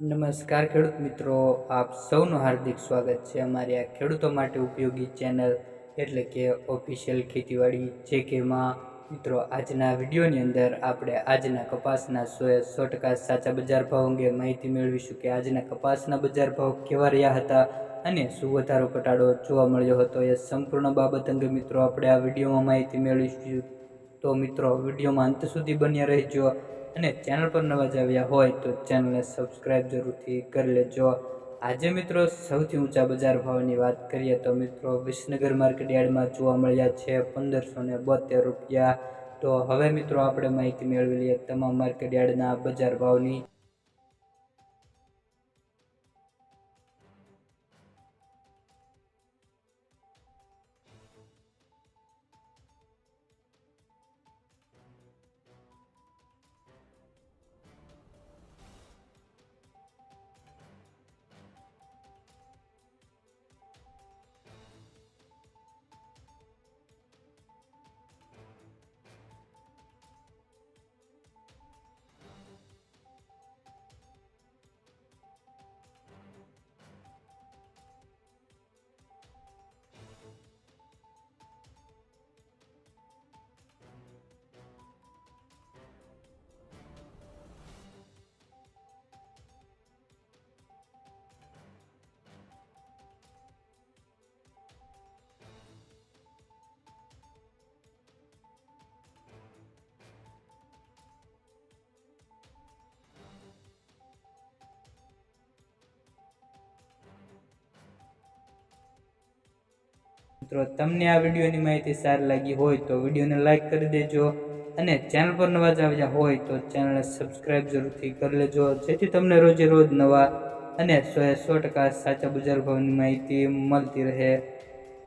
નમસ્કાર ખેડૂત મિત્રો, આપ સૌનું હાર્દિક સ્વાગત છે અમારી આ ખેડૂતો માટે ઉપયોગી ચેનલ એટલે કે ઓફિશિયલ ખેતીવાડી જે કેમાં મિત્રો, આજના વિડીયોની અંદર આપણે આજના કપાસના સો સો ટકા સાચા બજાર ભાવ અંગે માહિતી મેળવીશું કે આજના કપાસના બજાર ભાવ કેવા રહ્યા હતા અને શું વધારો ઘટાડો જોવા મળ્યો હતો એ સંપૂર્ણ બાબત અંગે મિત્રો આપણે આ વિડીયોમાં માહિતી મેળવીશું. તો મિત્રો, વિડીયોમાં અંત સુધી બન્યા રહેજો. અને ચેનલ પર નવા જ આવ્યા હોય તો ચેનલને સબસ્ક્રાઈબ જરૂરથી કરી લેજો. આજે મિત્રો સૌથી ઊંચા બજાર ભાવની વાત કરીએ તો મિત્રો વિસનગર માર્કેટ યાર્ડમાં જોવા મળ્યા છે પંદરસો ને બોતેર રૂપિયા. તો હવે મિત્રો આપણે માહિતી મેળવી લઈએ તમામ માર્કેટ યાર્ડના બજાર ભાવની. મિત્રો, તમને આ વિડીયોની માહિતી સારી લાગી હોય તો વિડીયોને લાઈક કરી દેજો અને ચેનલ પર નવા જ હોય તો ચેનલને સબસ્ક્રાઈબ જરૂરથી કરી લેજો. જેથી તમને રોજે રોજ નવા અને સો સો ટકા સાચા બજાર ભાવની માહિતી મળતી રહે.